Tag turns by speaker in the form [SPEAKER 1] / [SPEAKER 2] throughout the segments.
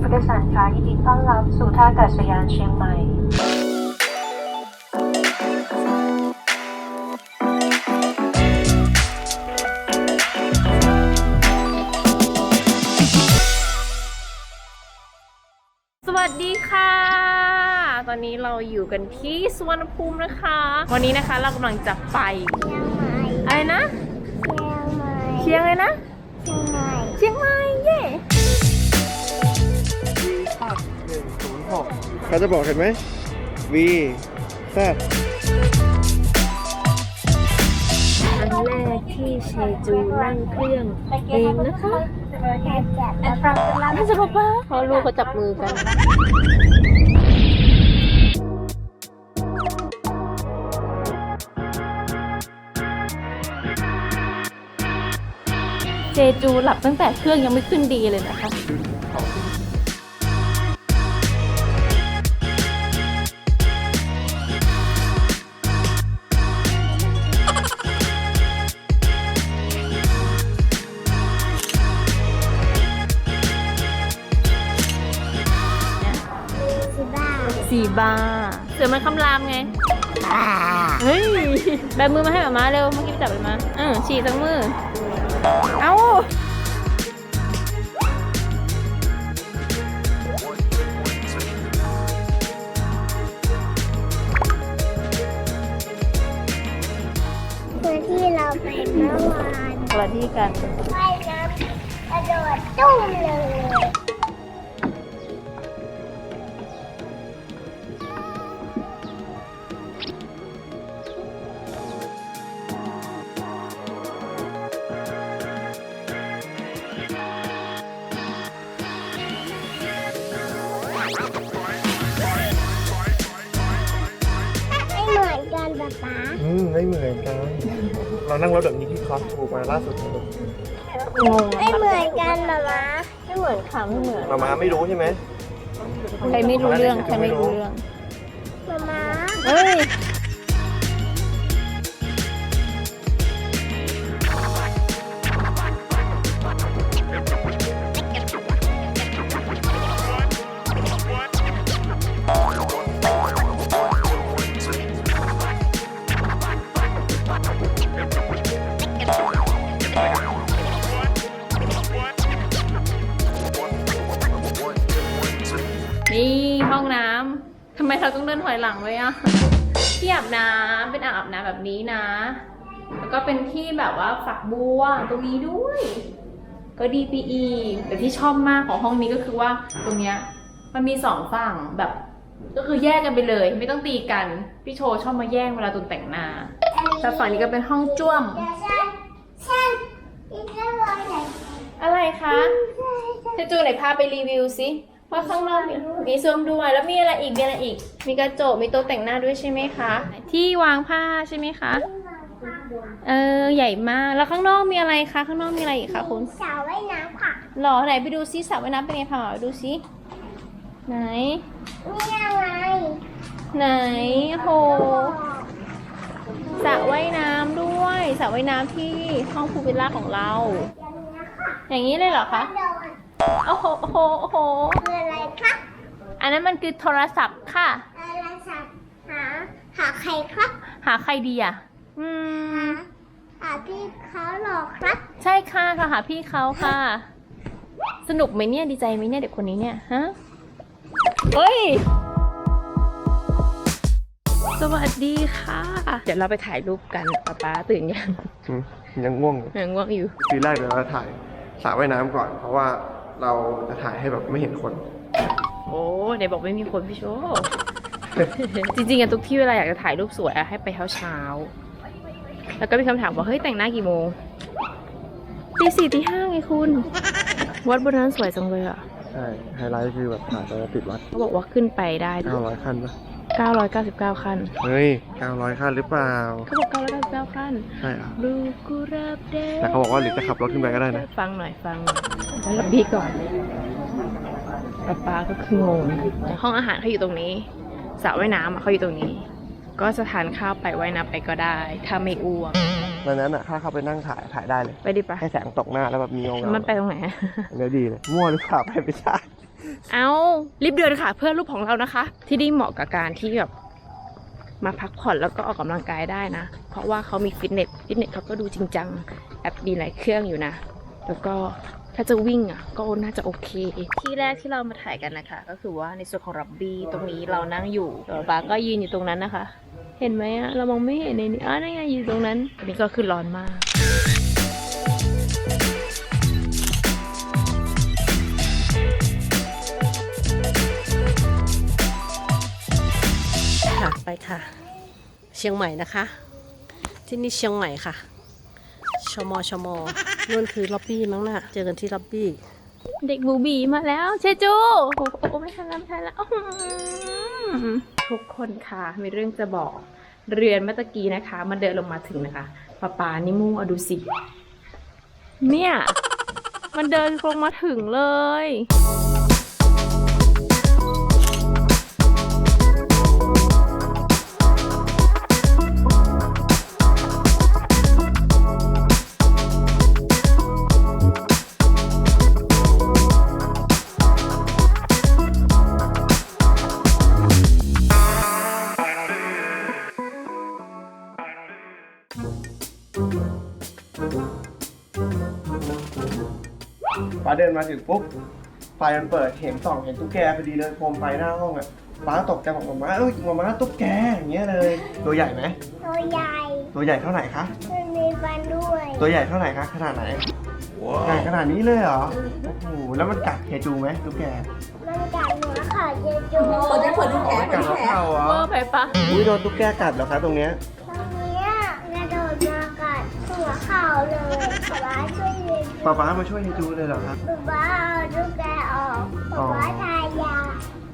[SPEAKER 1] ผู้โดยสารคะยินดีต้อนรับสู่ท่าอากาศยานเชียงใหม่
[SPEAKER 2] สวัสดีค่ะ ตอนนี้เราอยู่กันที่สุวรรณภูมินะคะ วันนี้นะคะเรากำลังจะไปอะไรนะ เชียงเลยนะ เชียงใหม่เย่
[SPEAKER 3] เขาจะบอกเห็นไหม V Z
[SPEAKER 2] อันแรกที่เชจูนั่งเครื่องเองนะคะน่าจะบอกว่าเพราะลูกเขาจับมือกัน เจจูหลับตั้งแต่เครื่องยังไม่ขึ้นดีเลยนะคะ บาร์เสือมันคำรามไงเฮ้ยแบมือมาให้หมามาเร็วเมื่อกี้ไปจับไปมาเออฉี่ทั้งมือ เอา
[SPEAKER 4] คือที่เราไปเมื่อวาน
[SPEAKER 2] สวัสดีกัน
[SPEAKER 4] ว่ายน้ำกระโดดตุ้มเลย เรา
[SPEAKER 3] นั่งรถแบบนี้ที่คอสถูกมาล่าสุดเลย
[SPEAKER 2] งง
[SPEAKER 4] ไม่เหมือนกันเหรอมะ
[SPEAKER 2] ไม่เหมือนค่ะไม่เหมือน
[SPEAKER 3] มามาไม่รู้ใช่ไหม
[SPEAKER 2] ใครไม่รู้เรื่องใครไม่รู้เรื่อง
[SPEAKER 4] มามา
[SPEAKER 2] เฮ้ย ทำไมเราต้องเดินถอยหลังไว้อะที่อาบน้ำเป็นอ่างอาบน้ำแบบนี้นะ แล้วก็เป็นที่แบบว่าฝักบัวตรงนี้ด้วย ก็ดีไปอีกแต่ที่ชอบมากของห้องนี้ก็คือว่าตรงเนี้ยมันมีสองฝั่งแบบ ก็คือแยกกันไปเลย ไม่ต้องตีกันพี่โชว์ชอบมาแย่งเวลาตุนแต่งหน้าแต่ฝั่งนี้ก็เป็นห้องจ้วม
[SPEAKER 4] เดี๋ยวฉันฉันอีกแล้วเลยไหน
[SPEAKER 2] อะไรคะเจจูไหนพาไปรีวิวสิ ว่าข้างนอกมีมีซุ้มด้วย แล้วมีอะไรอีกมีอะไรอีก มีกระจกมีโต๊ะแต่งหน้าด้วยใช่ไหมคะ ที่วางผ้าใช่ไหมคะ เออใหญ่มากแล้วข้างนอกมีอะไรคะข้างนอกมีอะไรอีกคะคุณ
[SPEAKER 4] สาวว่ายน้ำค่ะ
[SPEAKER 2] หรอไหนไปดูซิสระว่ายน้ำเป็นไงพามาดูซิไหน
[SPEAKER 4] นี่ยังไง
[SPEAKER 2] ไหนโหสระว่ายน้ำด้วยสระว่ายน้ำที่ห้องพูลวิลล่าของเรา
[SPEAKER 4] อย่างนี้ค่ะ
[SPEAKER 2] อย่างนี้เลยเหรอคะ
[SPEAKER 4] โดน
[SPEAKER 2] โอ้โหโอ้โหโอ้โห
[SPEAKER 4] คืออะไรคะ
[SPEAKER 2] อันนั้นมันคือโทรศัพท์ค่ะ
[SPEAKER 4] อะไรสับหา หาใครครับ
[SPEAKER 2] หาใครดีอะ อืม
[SPEAKER 4] หาพี่เขาหรอครับ
[SPEAKER 2] ใช่ค่ะค่ะหาพี่เขาค่ะ สนุกไหมเนี่ยดีใจไหมเนี่ยเด็กคนนี้เนี่ยฮะเฮ้ย สวัสดีค่ะ เดี๋ยวเราไปถ่ายรูปกันป๊าป๊าตื่นยัง
[SPEAKER 3] อืมยังง่วงอยู่
[SPEAKER 2] ยังง่วงอยู่
[SPEAKER 3] ทีแรกเดี๋ยวเราถ่ายสระว่ายน้ำก่อน เพราะว่า เราจะถ่ายให้แบบไม่เห็นคน
[SPEAKER 2] โอ้ไหนบอกไม่มีคนพี่โชว์ จริงๆอะทุกที่เวลาอยากจะถ่ายรูปสวยอะให้ไปเช้าเช้าๆแล้วก็มีคำถามว่าเฮ้ยแต่งหน้ากี่โมงตีสี่ตีห้าไงคุณ วัดบนนั้นสวยจังเลยอะ
[SPEAKER 3] ใช่ ไฮไลท์คือแบบถ่ายไปแล้วติดวัด
[SPEAKER 2] เขาบอกว่าขึ้นไปได้
[SPEAKER 3] 900ขั้นปะ
[SPEAKER 2] 999 ขั้น
[SPEAKER 3] เฮ้ย 900ขั้นหรือเปล่า
[SPEAKER 2] เขาบอก999 ขั้น
[SPEAKER 3] ใช่อะ
[SPEAKER 2] ลูกกุราบแดง
[SPEAKER 3] แต่เขาบอกว่าหรือจะขับรถขึ้นไปก็ได้นะ
[SPEAKER 2] ฟังหน่อยฟังหน่อยแล้วรับพี่ก่อนป๊าป๊าก็คืองงห้องอาหารเขาอยู่ตรงนี้สระว่ายน้ำอะเขาอยู่ตรงนี้ ก็จะทานข้าวไปว่ายน้ำไปก็ได้ ถ้าไม่อ้วก
[SPEAKER 3] ดังนั้นอะถ้าเข้าไปนั่งถ่ายถ่ายได้เลย
[SPEAKER 2] ไปดิปะ
[SPEAKER 3] ให้แสงตกหน้าแล้วแบบมีเงาๆ
[SPEAKER 2] มันไปตรงไหน
[SPEAKER 3] อันนี้ดีเลย มั่วหรือเปล่าไปไม่ใช่
[SPEAKER 2] เอารีบเดินค่ะ เพื่อรูปของเรานะคะ ที่นี่เหมาะกับการที่แบบมาพักผ่อนแล้วก็ออกกำลังกายได้นะ เพราะว่าเขามีฟิตเนสฟิตเนสเขาก็ดูจริงจังแอปดีหลายเครื่องอยู่นะ แล้วก็ถ้าจะวิ่งอะก็น่าจะโอเค ที่แรกที่เรามาถ่ายกันนะคะ ก็คือว่าในส่วนของรับบี้ตรงนี้เรานั่งอยู่ตัวบาก็ยืนอยู่ตรงนั้นนะคะ เห็นไหมอะเรามองไม่เห็นในนี้อ๋อนั่นไงอยู่ตรงนั้นอันนี้ก็คือร้อนมาก
[SPEAKER 5] ค่ะ ไปค่ะ เชียงใหม่นะคะ ที่นี่เชียงใหม่ค่ะ ชมชมนู่นคือล็อบบี้มั้งน่ะ เจอกันที่ล็อบบี้
[SPEAKER 2] เด็กบูบีมาแล้วเชจูโอ้โหโอ้ไม่ทันแล้วไม่ทันแล้วทุกคนค่ะ มีเรื่องจะบอก เรือนเมื่อตะกี้นะคะ มันเดินลงมาถึงนะคะป้าปานี่มู่เอาดูสิ เนี่ย มันเดินลงมาถึงเลย
[SPEAKER 3] ป้าเดินมาถึงปุ๊บไฟมันเปิดเห็นส่องเห็นตุ๊กแกพอดีเลยโคมไฟหน้าห้องอะป้าตกใจบอกมาม่าเอ้ยมาม่าตุ๊กแกอย่างเงี้ยเลย ตัวใหญ่ไหม
[SPEAKER 4] ตัวใหญ่
[SPEAKER 3] ตัวใหญ่เท่าไหร่คะ
[SPEAKER 4] มันมีฟันด้วย
[SPEAKER 3] ตัวใหญ่เท่าไหร่คะขนาดไหนใหญ่ขนาดนี้เลยเหรอโอ้โหแล้วมันกัดเฮจูไหมตุ๊กแก
[SPEAKER 4] มันกัดหัวขาเจจู
[SPEAKER 3] อ๋อมันกัดหัวเข่าเหรอ
[SPEAKER 2] เวอร์ไปปะ
[SPEAKER 3] อุ้ยโดนตุ๊กแกกัดเหรอคะตรงเนี้ย
[SPEAKER 4] หัวเข่าเลยป๊าป๊าช่วยเรียน
[SPEAKER 3] ป้าป้ามาช่วยเฮจูเลยเหรอครับ
[SPEAKER 4] ป๊าป๊าเอาลูกแกออก
[SPEAKER 3] อ๋
[SPEAKER 4] ป๊า
[SPEAKER 3] อ
[SPEAKER 4] ป๊าทายา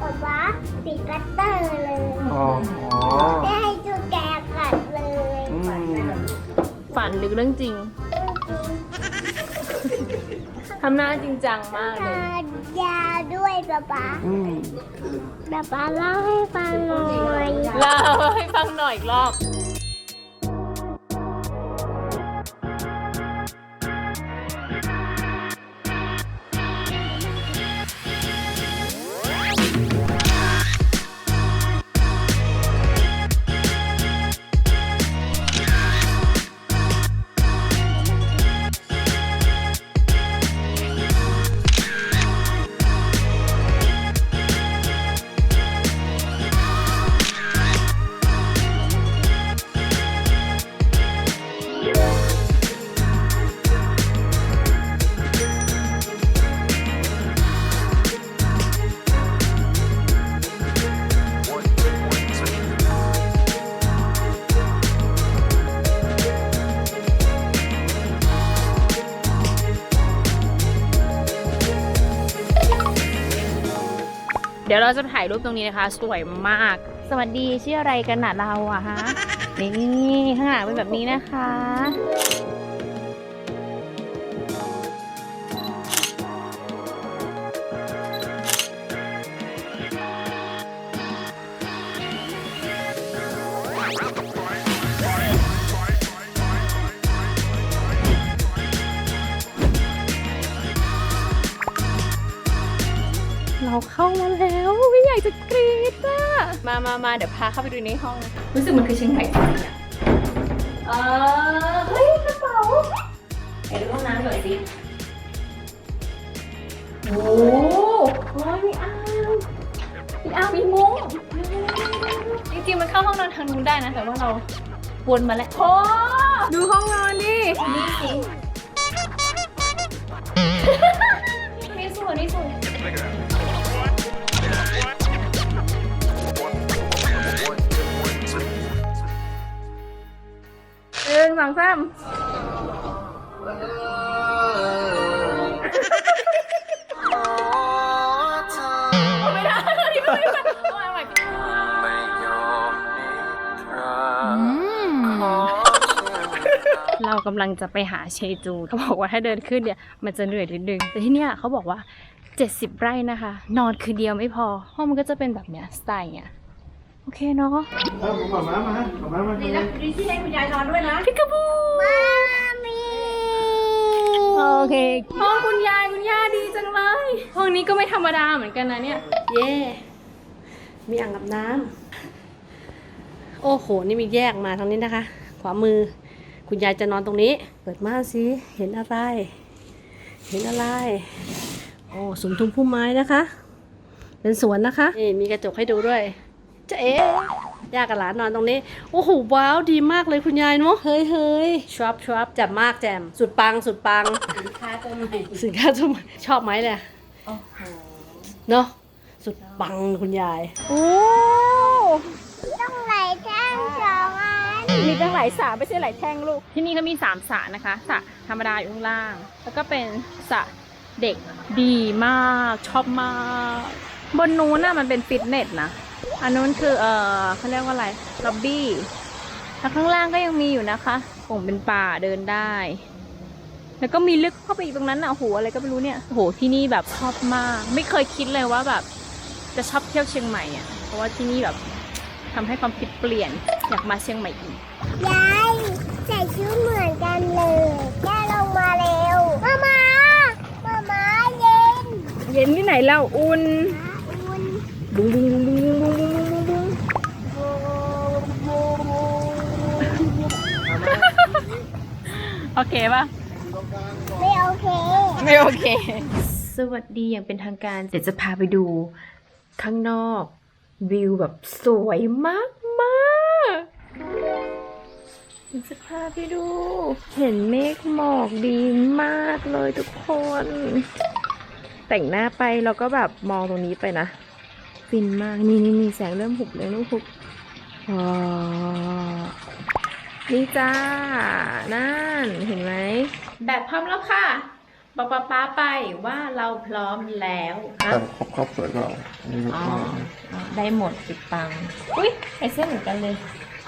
[SPEAKER 4] ป๊าป๊าติดกัตเตอร์เลย
[SPEAKER 3] อ๋อ
[SPEAKER 4] ไม่ให้ลูกแกกัดเลย
[SPEAKER 3] อืม
[SPEAKER 2] ฝันหรือเรื่องจริงทำหน้าจริงจังมากเลย
[SPEAKER 4] ทายาด้วยป๊าป๊า
[SPEAKER 3] อืม
[SPEAKER 4] ป๊าป๊าเล่าให้ฟังหน่อย
[SPEAKER 2] เล่าให้ฟังหน่อยอีกรอบ เดี๋ยวเราจะถ่ายรูปตรงนี้นะคะ สวยมาก สวัสดีชื่ออะไรกันน่ะเราอะฮะ นี่ข้างหลังเป็นแบบนี้นะคะ เราเข้ามาแล้วไม่อยากจะกรี๊ดอะมามามาเดี๋ยวพาเข้าไปดูในห้องนะรู้สึกมันคือเชียงใหม่จริงๆอะเออเฮ้ยกระเป๋าไปดูห้องน้ำหน่อยสิโอ้โหโอ้ยมีอ่างมีอ่างมีมุ้งจริงๆมันเข้าห้องนอนทางนู้นได้นะแต่ว่าเราวนมาแล้วโอ้ดูห้องนอนดินี่สินี่สวยนี่สวย สองสามไม่ได้ตอนนี้ไม่ได้เอาใหม่เรากำลังจะไปหาเชจูเขาบอกว่าถ้าเดินขึ้นเนี่ย มันจะเหนื่อยนิดนึง แต่ที่เนี่ยเขาบอกว่า 70 ไร่นะคะ นอนคืนเดียวไม่พอ ห้องมันก็จะเป็นแบบเนี้ยสไตล์เนี้ย อเคเนาะ
[SPEAKER 3] เออผมขอม้ามาขอม้ามา
[SPEAKER 5] ดีนะดีที่ให้คุณยายนอนด้วยนะ
[SPEAKER 2] พิกาบู
[SPEAKER 4] มามี
[SPEAKER 2] มโอเคห้องคุณยายคุณย่าดีจังเลยห้องนี้ก็ไม่ธรรมดาเหมือนกันนะเนี่ย
[SPEAKER 5] เย่มีอ่างอาบน้ำโอ้โห นี่มีแยกมาทางนี้นะคะ ขวามือ คุณยายจะนอนตรงนี้ เปิดม่านสิ เห็นอะไร เห็นอะไร โอ้สมทุมพุ่มไม้นะคะ เป็นสวนนะคะนี่มีกระจกให้ดูด้วย เจ๊ย่ากับหลานนอนตรงนี้ โอ้โห ว้าว ดีมากเลยคุณยายเนาะ เฮ้ยเฮ้ยชอบชอบแจ่มมากแจ่ม สุดปัง สุดปัง
[SPEAKER 2] สินค้าตัวใหม่
[SPEAKER 5] สินค้าตัวใหม่ชอบไหมเลย
[SPEAKER 2] โอ้โห
[SPEAKER 5] เนาะ สุดปังคุณยาย
[SPEAKER 2] โอ้
[SPEAKER 4] ต้องไหลแท่งสองอัน
[SPEAKER 2] มีตั้งหลายสระไม่ใช่หลายแท่งลูก ที่นี่เขามีสามสระนะคะสระธรรมดาอยู่ข้างล่าง แล้วก็เป็นสระเด็กดีมาก ชอบมาก บนนู้นน่ะมันเป็นฟิตเนสนะ อันนู้นคือเออเขาเรียกว่าอะไรล็อบบี้แล้วข้างล่างก็ยังมีอยู่นะคะคงเป็นป่าเดินได้ แล้วก็มีลึกเข้าไปอีกตรงนั้นน่ะโอ้โหอะไรก็ไม่รู้เนี่ยโอ้โหที่นี่แบบชอบมาก ไม่เคยคิดเลยว่าแบบ จะชอบเที่ยวเชียงใหม่อะเพราะว่าที่นี่แบบทำให้ความคิดเปลี่ยนอยากมาเชียงใหม่อีก
[SPEAKER 4] ยายใส่ชุดเหมือนกันเลยย่าลงมาเร็วมามามามาเย็น
[SPEAKER 2] เย็นที่ไหนเล่าอุ่น
[SPEAKER 4] อุ่น
[SPEAKER 2] บุ้งบุ้งบุ้ง โอเคปะ
[SPEAKER 4] ไม่โอเค
[SPEAKER 2] ไม่โอเค สวัสดีอย่างเป็นทางการ เดี๋ยวจะพาไปดู ข้างนอกวิวแบบสวยมากมากๆเดี๋ยวจะพาไปดู เห็นเมฆหมอกดีมากเลยทุกคน แต่งหน้าไปเราก็แบบมองตรงนี้ไปนะ ฟินมาก นี่นี่นี่แสงเริ่มหุบเลยเริ่มหุบว้าว นี่จ้า นั่น เห็นไหม แบบพร้อมแล้วค่ะบอกป๊าป๊าไปว่าเราพร้อมแล้ว
[SPEAKER 3] แต่ครอบครอบสวยกว่าเราอันนี้
[SPEAKER 2] อ๋ออ๋อได้หมดติดปังอุ้ยไอเส้นเหมือนกันเลย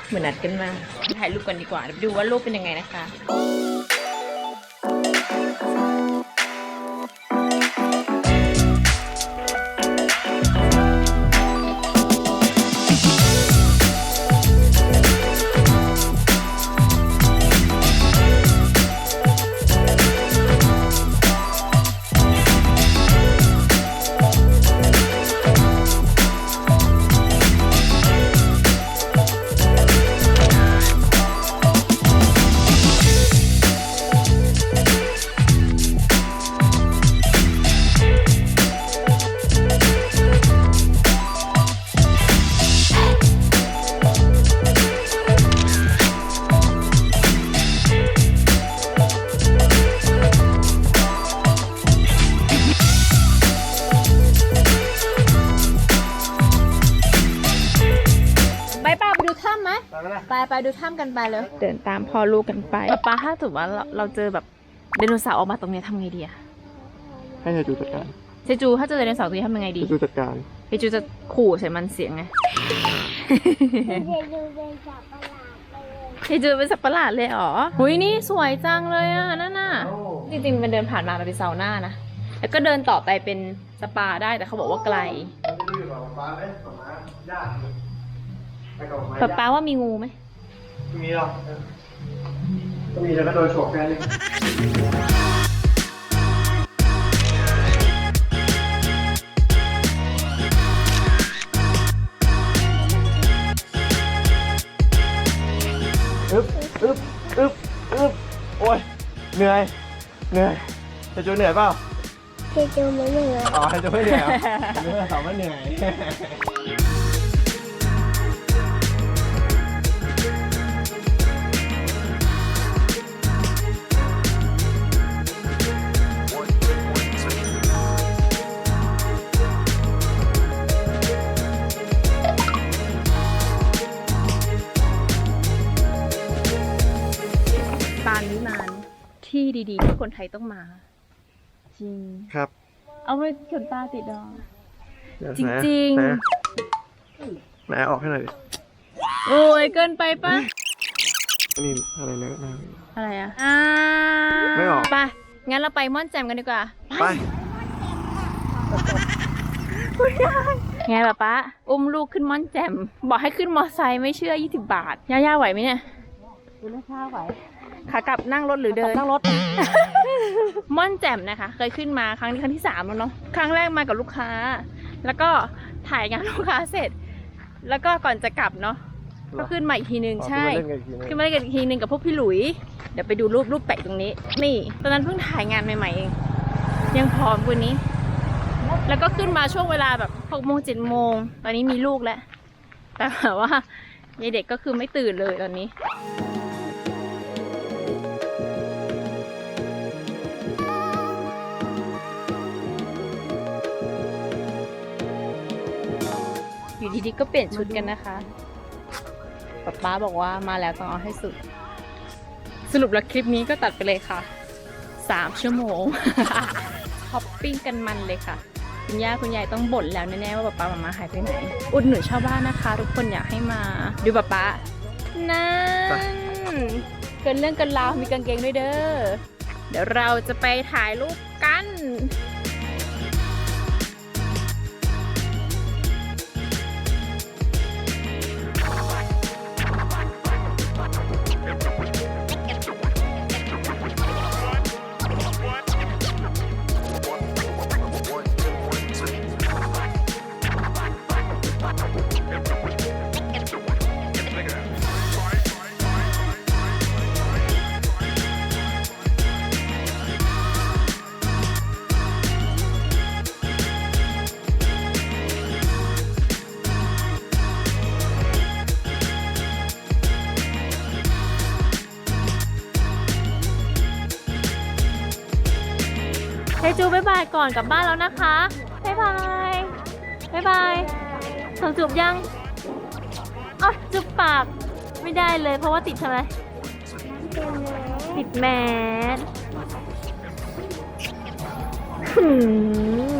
[SPEAKER 2] เหมือนนัดกันมาถ่ายรูปกันดีกว่าเดี๋ยวไปดูว่ารูปเป็นยังไงนะคะ ไปไหม
[SPEAKER 3] ล่ะ
[SPEAKER 2] ไปไปดูถ้ำกันไปเลยเดินตามพ่อลูกกันไปป้าป้าถ้าถือว่าเราเราเจอแบบไดโนเสาร์ออกมาตรงเนี้ยทำไงดีอะ
[SPEAKER 3] ให้เธอดูจัดการ
[SPEAKER 2] เชจูถ้าเจอไดโนเสาร์ตัวนี้ทำยังไงดี
[SPEAKER 3] ดูจัดการ
[SPEAKER 2] เชจูจะขู่ใส่มันเสียงไง
[SPEAKER 4] เดี๋ยวดูเป็นสับประหลาดเลย
[SPEAKER 2] เชจูเป็นสัตว์ประหลาดเลยเหรอหุยนี่สวยจังเลยอะนั่นน่ะ จริงๆมันเดินผ่านมามันเป็นซาวน่านะ แล้วก็เดินต่อไปเป็นสปาได้แต่เขาบอกว่าไกล
[SPEAKER 3] เราจะดูอยู่กับป๊าไหมกับม้าญาติไปกับม้า
[SPEAKER 2] ป๊า
[SPEAKER 3] ญา
[SPEAKER 2] ป๊า
[SPEAKER 3] ติ
[SPEAKER 2] ว่ามีงูไหม
[SPEAKER 3] ไม่มีหรอกเออก็มีแล้วก็โดนฉกแค่นี้อึ๊บอึ๊บอึ๊บอึ๊บโอ้ยเหนื่อย เหนื่อยจะจูเหนื่อยเปล่า
[SPEAKER 4] เจจูไม่เหนื่อย
[SPEAKER 3] อ๋อจะไม่เหนื่อยเหรอเนื่อยสาวไม่เหนื่อย
[SPEAKER 2] ดีๆที่คนไทยต้องมา จริง
[SPEAKER 3] ครับ
[SPEAKER 2] เอาไปขนตาติดดอก
[SPEAKER 3] เดี๋ยว
[SPEAKER 2] จริงๆ
[SPEAKER 3] ไหนอะไหนอะออกให้หน่อยดิ
[SPEAKER 2] โอ้ยเกินไปปะ
[SPEAKER 3] อันนี้อะไรเนื้อหน้า
[SPEAKER 2] อะไรอะอ่า
[SPEAKER 3] ไม่ออก
[SPEAKER 2] ไปงั้นเราไปม่อนแจ่มกันดีกว่า
[SPEAKER 3] ไป
[SPEAKER 2] ไงป้าป๊าอุ้มลูกขึ้นม่อนแจ่มบอกให้ขึ้นมอไซค์ไม่เชื่อ 20 บาทย่าย่าไหวไหมเนี่ย
[SPEAKER 5] คุณแม่ข้าไหว
[SPEAKER 2] ขากลับนั่งรถหรือเดิน
[SPEAKER 5] นั่งรถ
[SPEAKER 2] ม่อนแจ่มนะคะ เคยขึ้นมาครั้งนี้ครั้งที่สามแล้วเนาะครั้งแรกมากับลูกค้า แล้วก็ถ่ายงานลูกค้าเสร็จ แล้วก็ก่อนจะกลับเนาะก็ขึ้นมาอีกทีนึง
[SPEAKER 3] อ๋อ
[SPEAKER 2] ใช่
[SPEAKER 3] ขึ้นมาเล่นกันอีกทีนึง
[SPEAKER 2] ขึ้นมาเล่นกันอีกทีนึงกับพวกพี่หลุย เดี๋ยวไปดูรูปรูปแปะตรงนี้ นี่ ตอนนั้นเพิ่งถ่ายงานใหม่ๆเอง ยังผอมกว่านี้ แล้วก็ขึ้นมาช่วงเวลาแบบหกโมงเจ็ดโมง ตอนนี้มีลูกแล้ว แต่แบบว่ายายเด็กก็คือไม่ตื่นเลยตอนนี้ อยู่ดีๆก็เปลี่ยนชุดกันนะคะป๊าป๊าบอกว่ามาแล้วต้องเอาให้สุด สรุปแล้วคลิปนี้ก็ตัดไปเลยค่ะสามชั่วโมงช้อปปิ้งกันมันเลยค่ะ คุณย่าคุณยายต้องบ่นแล้วแน่ๆว่าป๊าป๊ามามาหายไปไหน อุดหนุนชาวบ้านนะคะ ทุกคนอยากให้มาดูป๊าป๊านั่นเกินเรื่องเกันราวมีกางเกงด้วยเด้อเดี๋ยวเราจะไปถ่ายรูปกัน เฮจูบ๊ายบายก่อนกลับบ้านแล้วนะคะบ๊ายบายบ๊ายบายส่งจูบยังอ๋อจูบปากไม่ได้เลย เพราะว่าติดทำไมติดแมสหืม